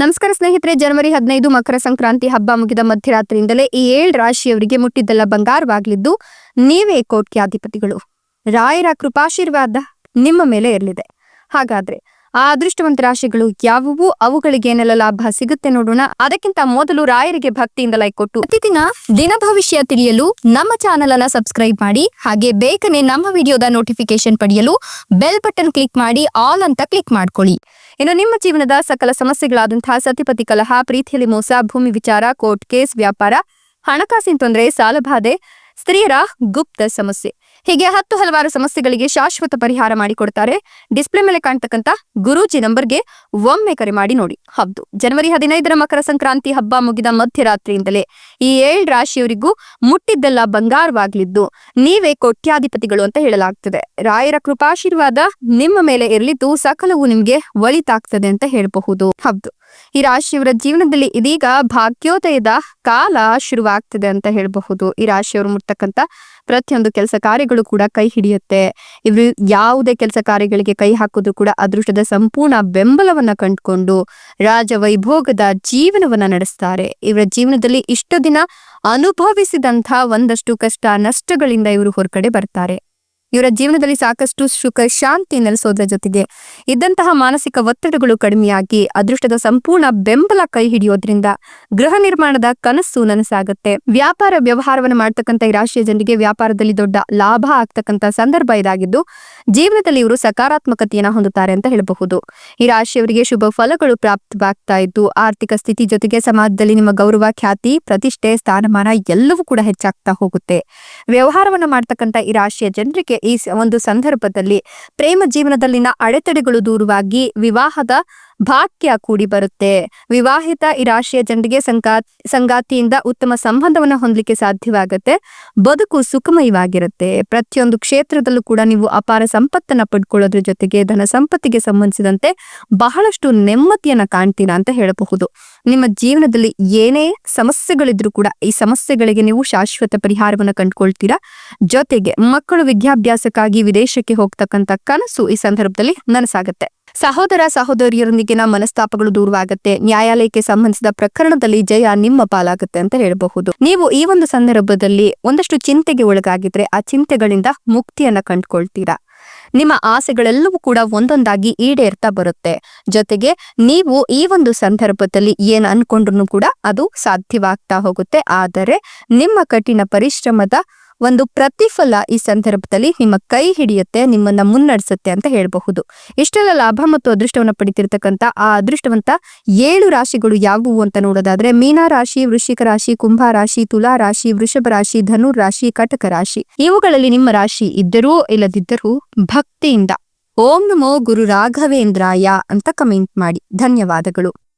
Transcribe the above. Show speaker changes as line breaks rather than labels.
ನಮಸ್ಕಾರ ಸ್ನೇಹಿತರೆ, ಜನವರಿ ಹದಿನೈದು ಮಕರ ಸಂಕ್ರಾಂತಿ ಹಬ್ಬ ಮುಗಿದ ಮಧ್ಯರಾತ್ರಿಯಿಂದಲೇ ಈ ಏಳು ರಾಶಿಯವರಿಗೆ ಮುಟ್ಟಿದ್ದೆಲ್ಲ ಬಂಗಾರವಾಗಲಿದ್ದು, ನೀವೇ ಕೋಟ್ಯಾಧಿಪತಿಗಳು ರಾಯರ ಕೃಪಾಶೀರ್ವಾದ ನಿಮ್ಮ ಮೇಲೆ ಇರಲಿದೆ. ಹಾಗಾದ್ರೆ ಆ ಅದೃಷ್ಟವಂತ ರಾಶಿಗಳು ಯಾವುವು? ಅವುಗಳಿಗೆ ಏನೆಲ್ಲ ಲಾಭ ಸಿಗುತ್ತೆ ನೋಡೋಣ. ಅದಕ್ಕಿಂತ ಮೊದಲು ರಾಯರಿಗೆ ಭಕ್ತಿಯಿಂದ ಲೈಕ್ ಕೊಟ್ಟು ಪ್ರತಿದಿನ ದಿನ ಭವಿಷ್ಯ ತಿಳಿಯಲು ನಮ್ಮ ಚಾನೆಲ್ ಅನ್ನ ಸಬ್ಸ್ಕ್ರೈಬ್ ಮಾಡಿ, ಹಾಗೆ ಬೇಗನೆ ನಮ್ಮ ವಿಡಿಯೋದ ನೋಟಿಫಿಕೇಶನ್ ಪಡೆಯಲು ಬೆಲ್ ಬಟನ್ ಕ್ಲಿಕ್ ಮಾಡಿ, ಆಲ್ ಅಂತ ಕ್ಲಿಕ್ ಮಾಡ್ಕೊಳ್ಳಿ. ಇನ್ನು ನಿಮ್ಮ ಜೀವನದ ಸಕಲ ಸಮಸ್ಯೆಗಳಾದಂತಹ ಸತಿಪತಿ ಕಲಹ, ಪ್ರೀತಿಯಲ್ಲಿ ಮೋಸ, ಭೂಮಿ ವಿಚಾರ, ಕೋರ್ಟ್ ಕೇಸ್, ವ್ಯಾಪಾರ, ಹಣಕಾಸಿನ ತೊಂದರೆ ಸಾಲಬಾಧೆ ಸ್ತ್ರೀಯರ ಗುಪ್ತ ಸಮಸ್ಯೆ. ಹೀಗೆ ಹತ್ತು ಹಲವಾರು ಸಮಸ್ಯೆಗಳಿಗೆ ಶಾಶ್ವತ ಪರಿಹಾರ ಮಾಡಿಕೊಡ್ತಾರೆ. ಡಿಸ್ಪ್ಲೇ ಮೇಲೆ ಕಾಣ್ತಕ್ಕಂತ ಗುರೂಜಿ ನಂಬರ್ಗೆ ಒಮ್ಮೆ ಕರೆ ಮಾಡಿ ನೋಡಿ. ಹೌದು, ಜನವರಿ ಹದಿನೈದರ ಮಕರ ಸಂಕ್ರಾಂತಿ ಹಬ್ಬ ಮುಗಿದ ಮಧ್ಯರಾತ್ರಿಯಿಂದಲೇ ಈ ಏಳು ರಾಶಿಯವರಿಗೂ ಮುಟ್ಟಿದ್ದೆಲ್ಲ ಬಂಗಾರವಾಗ್ಲಿದ್ದು ನೀವೇ ಕೋಟ್ಯಾಧಿಪತಿಗಳು ಅಂತ ಹೇಳಲಾಗ್ತದೆ. ರಾಯರ ಕೃಪಾಶೀರ್ವಾದ ನಿಮ್ಮ ಮೇಲೆ ಇರಲಿದ್ದು ಸಕಲವು ನಿಮ್ಗೆ ಒಳಿತಾಗ್ತದೆ ಅಂತ ಹೇಳಬಹುದು. ಹೌದು ಈ ರಾಶಿಯವರ ಜೀವನದಲ್ಲಿ ಇದೀಗ ಭಾಗ್ಯೋದಯದ ಕಾಲ ಶುರುವಾಗ್ತಿದೆ ಅಂತ ಹೇಳಬಹುದು. ಈ ರಾಶಿಯವರು ಮುಟ್ಟಕ್ಕಂತ ಪ್ರತಿಯೊಂದು ಕೆಲಸ ಕಾರ್ಯಗಳು ಕೂಡ ಕೈ ಹಿಡಿಯುತ್ತೆ. ಇವರು ಯಾವುದೇ ಕೆಲಸ ಕಾರ್ಯಗಳಿಗೆ ಕೈ ಹಾಕಿದ್ರು ಕೂಡ ಅದೃಷ್ಟದ ಸಂಪೂರ್ಣ ಬೆಂಬಲವನ್ನ ಕಂಡುಕೊಂಡು ರಾಜ ವೈಭೋಗದ ಜೀವನವನ್ನ ನಡೆಸ್ತಾರೆ. ಇವರ ಜೀವನದಲ್ಲಿ ಇಷ್ಟು ದಿನ ಅನುಭವಿಸಿದಂಥ ಒಂದಷ್ಟು ಕಷ್ಟ, ನಷ್ಟಗಳಿಂದ ಇವರು ಹೊರಗಡೆ ಬರ್ತಾರೆ. ಇವರ ಜೀವನದಲ್ಲಿ ಸಾಕಷ್ಟು ಸುಖ, ಶಾಂತಿ ನೆಲೆಸೋದ್ರ ಜೊತೆಗೆ ಇದ್ದಂತಹ ಮಾನಸಿಕ ಒತ್ತಡಗಳು ಕಡಿಮೆಯಾಗಿ ಅದೃಷ್ಟದ ಸಂಪೂರ್ಣ ಬೆಂಬಲ ಕೈ ಹಿಡಿಯೋದ್ರಿಂದ ಗೃಹ ನಿರ್ಮಾಣದ ಕನಸು ನನಸಾಗುತ್ತೆ. ವ್ಯಾಪಾರ ವ್ಯವಹಾರವನ್ನು ಮಾಡ್ತಕ್ಕಂಥ ಈ ರಾಶಿಯ ಜನರಿಗೆ ವ್ಯಾಪಾರದಲ್ಲಿ ದೊಡ್ಡ ಲಾಭ ಆಗ್ತಕ್ಕಂಥ ಸಂದರ್ಭ ಇದಾಗಿದ್ದು, ಜೀವನದಲ್ಲಿ ಇವರು ಸಕಾರಾತ್ಮಕತೆಯನ್ನ ಹೊಂದುತ್ತಾರೆ ಅಂತ ಹೇಳಬಹುದು. ಈ ರಾಶಿಯವರಿಗೆ ಶುಭ ಫಲಗಳು ಪ್ರಾಪ್ತವಾಗ್ತಾ ಇದ್ದು, ಆರ್ಥಿಕ ಸ್ಥಿತಿ ಜೊತೆಗೆ ಸಮಾಜದಲ್ಲಿ ನಿಮ್ಮ ಗೌರವ, ಖ್ಯಾತಿ, ಪ್ರತಿಷ್ಠೆ, ಸ್ಥಾನಮಾನ ಎಲ್ಲವೂ ಕೂಡ ಹೆಚ್ಚಾಗ್ತಾ ಹೋಗುತ್ತೆ. ವ್ಯವಹಾರವನ್ನು ಮಾಡ್ತಕ್ಕಂಥ ಈ ರಾಶಿಯ ಜನರಿಗೆ ಈ ಒಂದು ಸಂದರ್ಭದಲ್ಲಿ ಪ್ರೇಮ ಜೀವನದಲ್ಲಿನ ಅಡೆತಡೆಗಳು ದೂರವಾಗಿ ವಿವಾಹದ ಭಾಗ್ಯ ಕೂಡಿ ಬರುತ್ತೆ. ವಿವಾಹಿತ ಈ ರಾಶಿಯ ಜನರಿಗೆ ಸಂಗಾ, ಸಂಗಾತಿಯಿಂದ ಉತ್ತಮ ಸಂಬಂಧವನ್ನು ಹೊಂದಲಿಕ್ಕೆ ಸಾಧ್ಯವಾಗುತ್ತೆ. ಬದುಕು ಸುಖಮಯವಾಗಿರುತ್ತೆ. ಪ್ರತಿಯೊಂದು ಕ್ಷೇತ್ರದಲ್ಲೂ ಕೂಡ ನೀವು ಅಪಾರ ಸಂಪತ್ತನ್ನ ಪಡ್ಕೊಳ್ಳೋದ್ರ ಜೊತೆಗೆ ಧನ ಸಂಪತ್ತಿಗೆ ಸಂಬಂಧಿಸಿದಂತೆ ಬಹಳಷ್ಟು ನೆಮ್ಮದಿಯನ್ನ ಕಾಣ್ತೀರಾ ಅಂತ ಹೇಳಬಹುದು. ನಿಮ್ಮ ಜೀವನದಲ್ಲಿ ಏನೇ ಸಮಸ್ಯೆಗಳಿದ್ರು ಕೂಡ ಈ ಸಮಸ್ಯೆಗಳಿಗೆ ನೀವು ಶಾಶ್ವತ ಪರಿಹಾರವನ್ನು ಕಂಡುಕೊಳ್ತೀರಾ? ಜೊತೆಗೆ ಮಕ್ಕಳು ವಿದ್ಯಾಭ್ಯಾಸಕ್ಕಾಗಿ ವಿದೇಶಕ್ಕೆ ಹೋಗ್ತಕ್ಕಂಥ ಕನಸು ಈ ಸಂದರ್ಭದಲ್ಲಿ ನನಸಾಗತ್ತೆ. ಸಹೋದರ ಸಹೋದರಿಯರೊಂದಿಗಿನ ಮನಸ್ತಾಪಗಳು ದೂರವಾಗುತ್ತೆ. ನ್ಯಾಯಾಲಯಕ್ಕೆ ಸಂಬಂಧಿಸಿದ ಪ್ರಕರಣದಲ್ಲಿ ಜಯ ನಿಮ್ಮ ಪಾಲಾಗುತ್ತೆ ಅಂತ ಹೇಳಬಹುದು. ನೀವು ಈ ಒಂದು ಸಂದರ್ಭದಲ್ಲಿ ಒಂದಷ್ಟು ಚಿಂತೆಗೆ ಒಳಗಾಗಿದ್ರೆ ಆ ಚಿಂತೆಗಳಿಂದ ಮುಕ್ತಿಯನ್ನ ಕಂಡುಕೊಳ್ತೀರಾ? ನಿಮ್ಮ ಆಸೆಗಳೆಲ್ಲವೂ ಕೂಡ ಒಂದೊಂದಾಗಿ ಈಡೇರ್ತಾ ಬರುತ್ತೆ. ಜೊತೆಗೆ ನೀವು ಈ ಒಂದು ಸಂದರ್ಭದಲ್ಲಿ ಏನ್ ಅನ್ಕೊಂಡ್ರು ಕೂಡ ಅದು ಸಾಧ್ಯವಾಗ್ತಾ ಹೋಗುತ್ತೆ. ಆದರೆ ನಿಮ್ಮ ಕಠಿಣ ಪರಿಶ್ರಮದ ಒಂದು ಪ್ರತಿಫಲ ಈ ಸಂದರ್ಭದಲ್ಲಿ ನಿಮ್ಮ ಕೈ ಹಿಡಿಯುತ್ತೆ, ನಿಮ್ಮನ್ನ ಮುನ್ನಡೆಸುತ್ತೆ ಅಂತ ಹೇಳಬಹುದು. ಇಷ್ಟೆಲ್ಲ ಲಾಭ ಮತ್ತು ಅದೃಷ್ಟವನ್ನ ಪಡಿತಿರ್ತಕ್ಕಂಥ ಆ ಅದೃಷ್ಟವಂತ ಏಳು ರಾಶಿಗಳು ಯಾವುವು ಅಂತ ನೋಡೋದಾದ್ರೆ, ಮೀನಾ ರಾಶಿ, ವೃಶ್ಚಿಕ ರಾಶಿ, ಕುಂಭ ರಾಶಿ, ತುಲಾ ರಾಶಿ, ವೃಷಭ ರಾಶಿ ಧನು ರಾಶಿ, ಕಟಕ ರಾಶಿ. ಇವುಗಳಲ್ಲಿ ನಿಮ್ಮ ರಾಶಿ ಇದ್ದರೂ ಇಲ್ಲದಿದ್ದರೂ ಭಕ್ತಿಯಿಂದ ಓಂ ನಮೋ ಗುರು ರಾಘವೇಂದ್ರಾಯ ಅಂತ ಕಮೆಂಟ್ ಮಾಡಿ. ಧನ್ಯವಾದಗಳು.